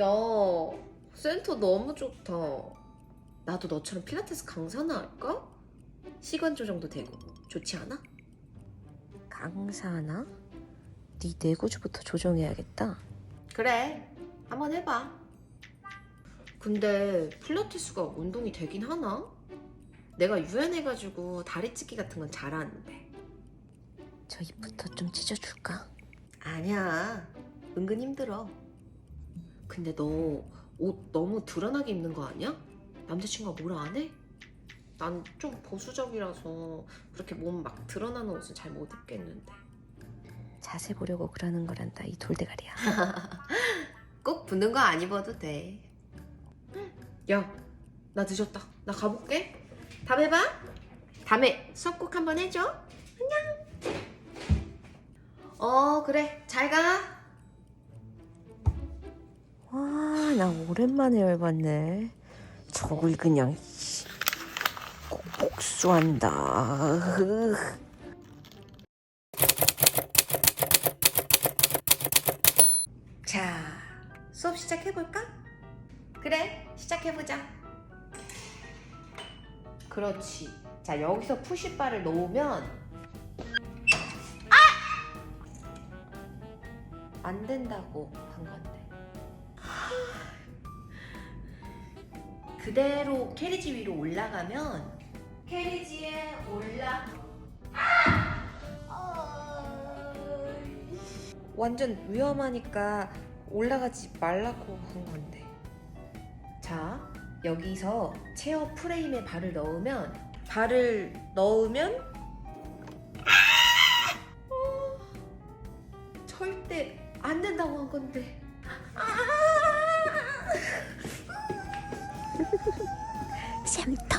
야, 센터 너무 좋다. 나도 너처럼 필라테스 강사나 할까? 시간 조정도 되고 좋지 않아? 강사나? 네 뇌구주부터 조정해야겠다. 그래, 한번 해봐. 근데 필라테스가 운동이 되긴 하나? 내가 유연해가지고 다리 찢기 같은 건 잘하는데. 저 입부터 좀 찢어줄까? 아니야, 은근 힘들어. 근데 너 옷 너무 드러나게 입는 거 아니야? 남자친구가 뭐라 안 해? 난 좀 보수적이라서 그렇게 몸 막 드러나는 옷은 잘 못 입겠는데. 자세 보려고 그러는 거란다 이 돌대가리야. 꼭 붙는 거 안 입어도 돼. 야, 나 늦었다. 나 가볼게. 다음에 봐. 다음에 수업 꼭 한번 해줘. 안녕. 어, 그래. 잘 가. 나 오랜만에 열받네. 저걸 그냥 꼭 복수한다. 자, 수업 시작해볼까? 그래, 시작해보자. 그렇지. 자, 여기서 푸시바를 놓으면 아! 안 된다고 한 건데. 그대로 캐리지 위로 올라가면 캐리지에 올라 완전 위험하니까 올라가지 말라고 한 건데. 자, 여기서 체어 프레임에 발을 넣으면 발을 넣으면 어, 절대 안 된다고 한 건데. 쌤통이다.